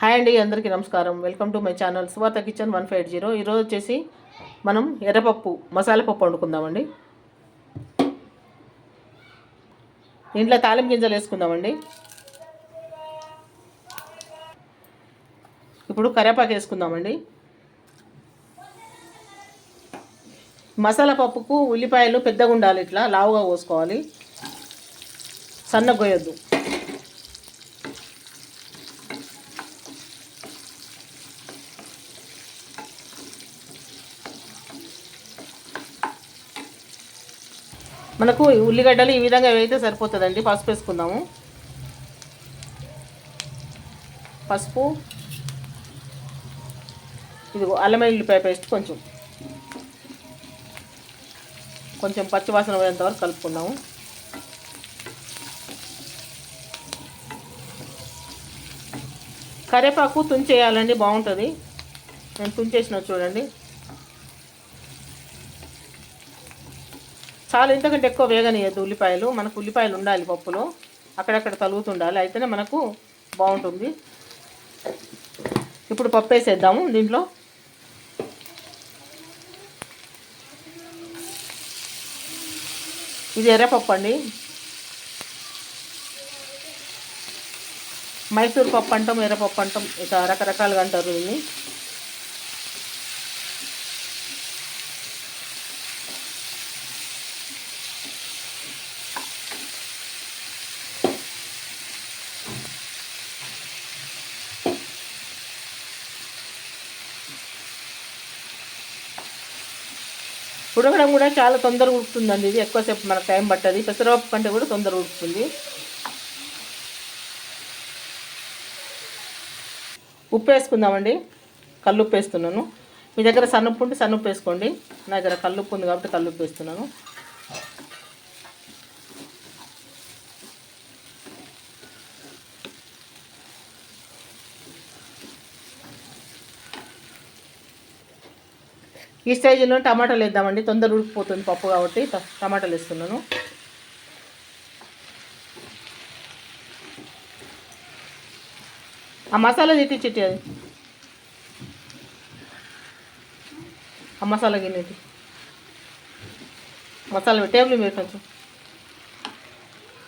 Hi అండి అందరికీ నమస్కారం. Welcome to my channel Suvatha kitchen one five zero. ఈరోజు వచ్చేసి మనం ఎర్రపప్పు మసాలా పప్పు వండుకుందామండి. ఇంట్లో తాలింపు గింజలు వేసుకుందామండి. ఇప్పుడు కరివేపాకు వేసుకుందామండి. మసాలా పప్పుకు ఉల్లిపాయలు పెద్దగా ఉండాలి ఇట్లా లావుగా కోసుకోవాలి. సన్నగా మనకు ఉల్లిగడ్డలు ఈ విధంగా వేయితే సరిపోతుందండి. పసుపు వేసుకుందాము. పసుపు. ఇది అల్లం ఎల్లిపాయ పేస్ట్ కొంచెం. కొంచెం పచ్చివాసన పోయేంత వరకు కలుపుకుందాము. కరేపాకు తుంచేయాలండి బాగుంటుంది. నేను తుంచేసిన చూడండి. చాలా ఇంతకంటే ఎక్కువ వేగనీయద్దు ఉల్లిపాయలు మనకు ఉల్లిపాయలు ఉండాలి పప్పులో. అక్కడక్కడ తలుగుతుండాలి అయితేనే మనకు బాగుంటుంది. ఇప్పుడు పప్పు వేసేద్దాము దీంట్లో. ఇది ఎర్రపప్పు అండి. మైసూర్ పప్పు అంటాం ఎర్రపప్పు అంటాం. ఇక రకరకాలుగా అంటారు దీన్ని. ఉడకడం కూడా చాలా తొందరగా ఉడుకుతుందండి. ఇది ఎక్కువసేపు మనకు టైం పట్టది. పెసరపప్పు కంటే కూడా తొందరగా ఉడుకుతుంది. ఉప్పు వేసుకుందామండి. కల్లుప్పు వేస్తున్నాను. మీ దగ్గర సన్నుప్పు ఉంటే సన్నుప్పు వేసుకోండి. నా దగ్గర కల్లుప్పు ఉంది కాబట్టి కల్లుప్పు వేస్తున్నాను. ఈ స్టేజ్లో టమాటాలు వేద్దామండి. తొందర ఉడికిపోతుంది పప్పు కాబట్టి ట- టమాటాలు వేస్తున్నాను. ఆ మసాలా తిట్టి చిట్టి అది. ఆ మసాలా గిన్నెటి మసాలా టేబుల్ మీరు కొంచెం.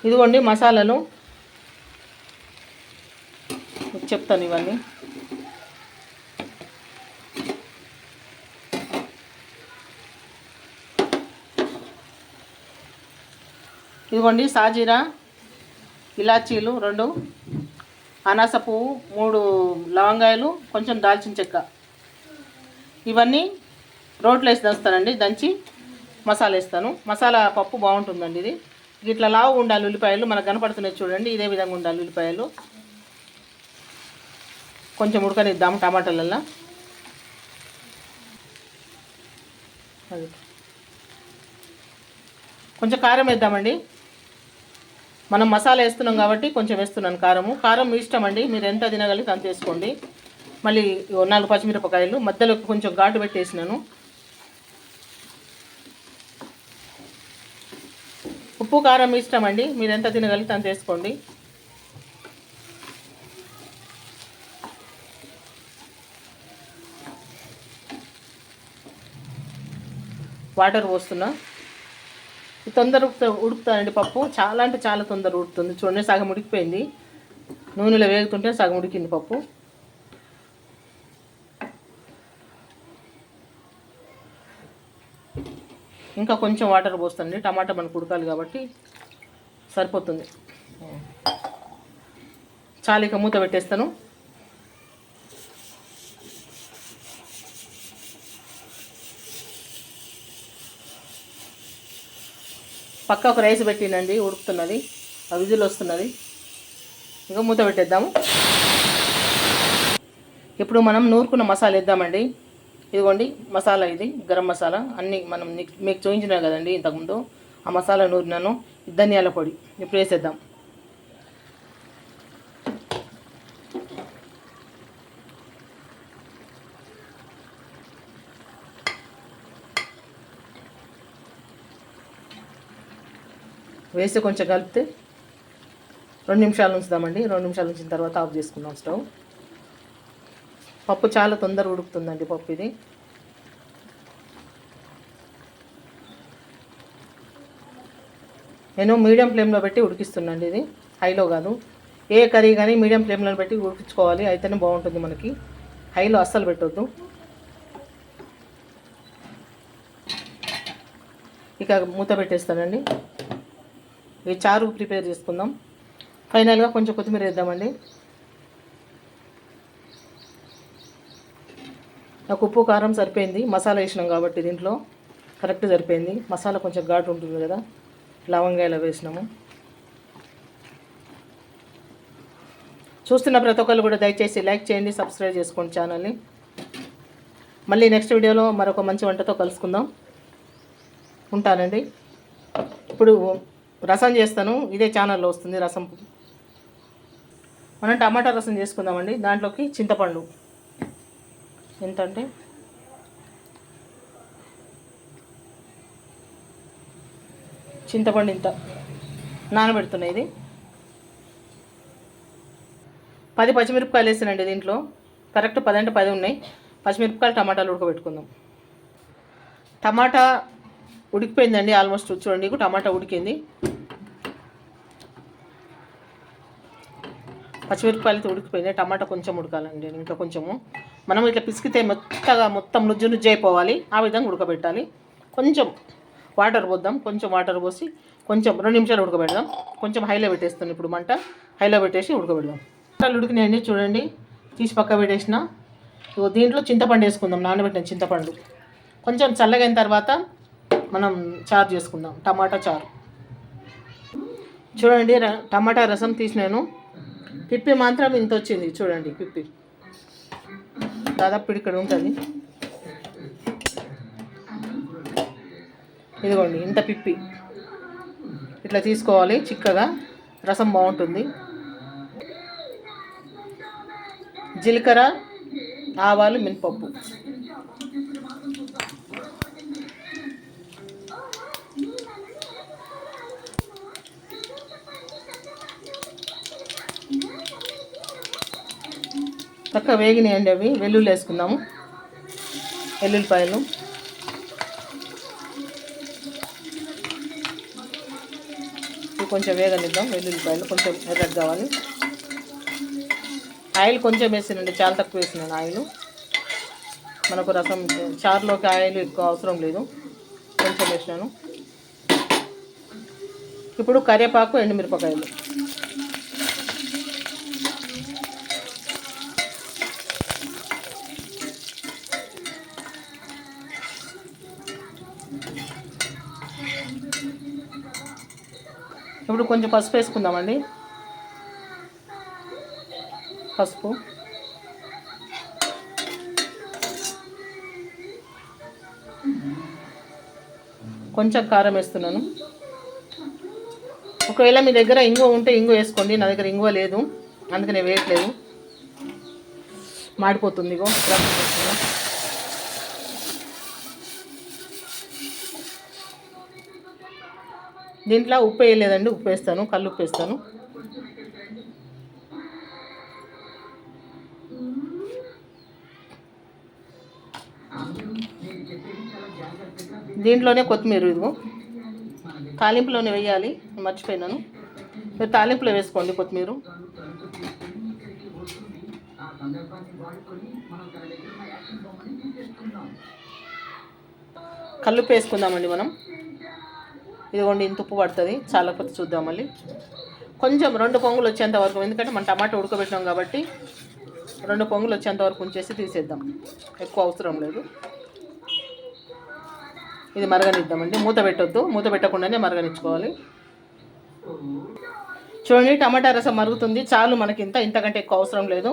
ఇదిగోండి మసాలాలు. చెప్తాను ఇవన్నీ. ఇదిగోండి సాజీరా ఇలాచీలు రెండు అనాస పువ్వు మూడు లవంగాయలు కొంచెం దాల్చిన చెక్క. ఇవన్నీ రోట్లో వేసి దంచుతానండి దంచి మసాలా వేస్తాను. మసాలా పప్పు బాగుంటుందండి ఇది. ఇట్లా లావు ఉండాలి ఉల్లిపాయలు మనకు కనపడుతున్నాయి చూడండి ఇదే విధంగా ఉండాలి ఉల్లిపాయలు. కొంచెం ఉడకనిద్దాము టమాటాలల్లో. కొంచెం కారం వేద్దామండి. మనం మసాలా వేస్తున్నాం కాబట్టి కొంచెం వేస్తున్నాను కారము. కారం మీ ఇష్టం అండి. మీరు ఎంత తినగలిగితే అంత వేసుకోండి. మళ్ళీ నాలుగు పచ్చిమిరపకాయలు మధ్యలో కొంచెం ఘాటు పెట్టేసినాను. ఉప్పు కారం మీ ఇష్టం అండి. మీరు ఎంత తినగలిగితే అంత వేసుకోండి. వాటర్ పోస్తున్నా. తొందర ఉడుకుతా ఉడుకుతానండి పప్పు. చాలా అంటే చాలా తొందర ఉడుకుతుంది. చూడండి సగం ఉడికిపోయింది. నూనెలో వేగుతుంటే సగం ఉడికింది పప్పు. ఇంకా కొంచెం వాటర్ పోస్తానండి. టమాటా మనకు ఉడకాలి కాబట్టి సరిపోతుంది. చాలా ఇక మూత పెట్టేస్తాను. పక్క ఒక రైస్ పెట్టినండి ఉడుకుతున్నది. ఆ విజిల్ వస్తున్నది. ఇంకా మూత పెట్టేద్దాము. ఇప్పుడు మనం నూరుకున్న మసాలా వేద్దామండి. ఇదిగోండి మసాలా ఇది గరం మసాలా. అన్నీ మనం మీకు చూపించినా కదండి ఇంతకుముందు. ఆ మసాలా నూరినాను. ధనియాల పొడి. ఇప్పుడు వేసేద్దాం. వేసి కొంచెం కలిపితే రెండు నిమిషాలు ఉంచుదామండి. రెండు నిమిషాలు ఉంచిన తర్వాత ఆఫ్ చేసుకుందాం స్టవ్. పప్పు చాలా తొందర ఉడుకుతుందండి పప్పు ఇది. నేను మీడియం ఫ్లేమ్లో పెట్టి ఉడికిస్తున్నాండి ఇది. హైలో కాదు. ఏ కర్రీ కానీ మీడియం ఫ్లేమ్లో పెట్టి ఉడికించుకోవాలి. అయితేనే బాగుంటుంది మనకి. హైలో అస్సలు పెట్టొద్దు. ఇక మూత పెట్టేస్తానండి. ఇవి చారు ప్రిపేర్ చేసుకుందాం. ఫైనల్గా కొంచెం కొత్తిమీర వేద్దామండి. నాకు ఉప్పు కారం సరిపోయింది. మసాలా వేసినాం కాబట్టి దీంట్లో కరెక్ట్ సరిపోయింది. మసాలా కొంచెం ఘాటు ఉంటుంది కదా లవంగాయలు వేసినాము. చూస్తున్న ప్రతి ఒక్కరు కూడా దయచేసి లైక్ చేయండి సబ్స్క్రైబ్ చేసుకోండి ఛానల్ని. మళ్ళీ నెక్స్ట్ వీడియోలో మరొక మంచి వంటతో కలుసుకుందాం. ఉంటానండి. ఇప్పుడు రసం చేస్తాను ఇదే ఛానల్లో వస్తుంది రసం. మనం టమాటా రసం చేసుకుందామండి. దాంట్లోకి చింతపండు. ఎంత అంటే చింతపండు ఇంత. నానబెడుతున్నాయి ఇది. పది పచ్చిమిరపకాయలు వేసానండి దీంట్లో. కరెక్ట్ పది అంటే పది ఉన్నాయి. పచ్చిమిరపకాయలు టమాటాలు ఉడకబెట్టుకుందాం. టమాటా ఉడికిపోయిందండి ఆల్మోస్ట్. చూడండి టమాటా ఉడికింది. పచ్చిమిరపకాయలతో ఉడికిపోయినాయి టమాటా కొంచెం ఉడకాలండి. ఇంకా కొంచెము. మనం ఇట్లా పిసికితే మెత్తగా మొత్తం నుజ్జు నుజ్జు అయిపోవాలి ఆ విధంగా ఉడకబెట్టాలి. కొంచెం వాటర్ పోద్దాం. కొంచెం వాటర్ పోసి కొంచెం రెండు నిమిషాలు ఉడకబెడదాం. కొంచెం హైలో పెట్టేస్తాను ఇప్పుడు మంట. హైలో పెట్టేసి ఉడకబెడదాం. టమాటాలు ఉడికినాయండి చూడండి. తీసి పక్క పెట్టేసిన. ఇగో దీంట్లో చింతపండు వేసుకుందాం. నానబెట్టిన చింతపండు. కొంచెం చల్లగైన తర్వాత మనం చారు చేసుకుందాం. టమాటా చారు. చూడండి టమాటా రసం తీసినాను. పిప్పి మాత్రం ఇంత వచ్చింది చూడండి పిప్పి దాదాపు ఇక్కడ ఉంటుంది. ఇదిగోండి ఇంత పిప్పి. ఇట్లా తీసుకోవాలి చిక్కగా. రసం బాగుంటుంది. జీలకర్ర ఆవాలు మినపప్పు. చక్కగా వేగినాయండి అవి. వెల్లుల్లి వేసుకుందాము. వెల్లుల్లిపాయలు. కొంచెం వేగనిద్దాం. వెల్లుల్లిపాయలు కొంచెం ఎర్రగా కావాలి. ఆయిల్ కొంచెం వేసానండి. చాలా తక్కువ వేసినాను ఆయిల్. మనకు రసం చారులోకి ఆయిల్ ఎక్కువ అవసరం లేదు. కొంచెం వేసినాను. ఇప్పుడు కరివేపాకు ఎండుమిరపకాయలు. ఇప్పుడు కొంచెం పసుపు వేసుకుందామండి. పసుపు. కొంచెం కారం వేస్తున్నాను. ఒకవేళ మీ దగ్గర ఇంగువ ఉంటే ఇంగువ వేసుకోండి. నా దగ్గర ఇంగువ లేదు. అందుకనే వేయట్లేదు. మాడిపోతుంది ఇగో. దీంట్లో ఉప్పు వేయలేదండి ఉప్పు వేస్తాను కళ్ళు ఉప్పు వేస్తాను. దీంట్లోనే కొత్తిమీర ఇదిగో. తాలింపులోనే వేయాలి మర్చిపోయినాను. మీరు తాలింపులో వేసుకోండి కొత్తిమీర. కల్లుప్పు వేసుకుందామండి మనం. ఇదిగోండి ఇంత ఉప్పు పడుతుంది. చాలా కొద్ది చూద్దాం మళ్ళీ. కొంచెం రెండు పొంగులు వచ్చేంత వరకు ఎందుకంటే మనం టమాటా ఉడకబెట్టినాం కాబట్టి రెండు పొంగులు వచ్చేంత వరకు ఉంచేసి తీసేద్దాం. ఎక్కువ అవసరం లేదు. ఇది మరగనిద్దామండి. మూత పెట్టొద్దు. మూత పెట్టకుండానే మరగనిచ్చుకోవాలి. చూడండి టమాటా రసం మరుగుతుంది. చాలు మనకి ఇంత ఇంతకంటే ఎక్కువ అవసరం లేదు.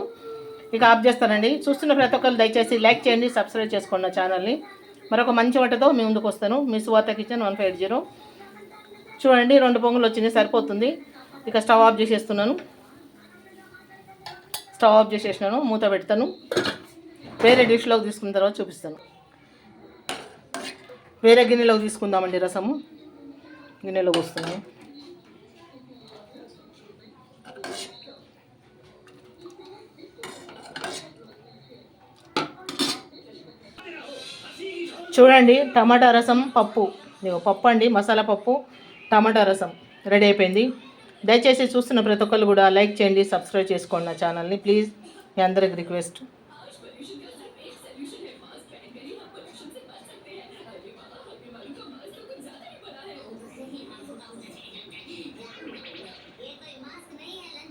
ఇక ఆఫ్ చేస్తానండి. చూస్తున్న ప్రతి ఒక్కరు దయచేసి లైక్ చేయండి సబ్స్క్రైబ్ చేసుకోండి నా ఛానల్ని. మరొక మంచి వంటతో మీ ముందుకు వస్తాను. మీ సువాత కిచెన్ వన్ ఫైవ్ జీరో. చూడండి రెండు పొంగులు వచ్చినాయి సరిపోతుంది. ఇక స్టవ్ ఆఫ్ చేసేస్తున్నాను. స్టవ్ ఆఫ్ చేసేసినాను మూత పెడతాను. వేరే డిష్లోకి తీసుకున్న తర్వాత చూపిస్తాను. వేరే గిన్నెలోకి తీసుకుందామండి రసము. గిన్నెలో పోస్తున్నాను చూడండి టమాటా రసం పప్పు. పప్పు అండి మసాలా పప్పు. టమాటా రసం రెడీ అయిపోయింది. దయచేసి చూస్తున్న ప్రతి ఒక్కరు కూడా లైక్ చేయండి సబ్స్క్రైబ్ చేసుకోండి నా ఛానల్ని. ప్లీజ్ మీ అందరికి రిక్వెస్ట్.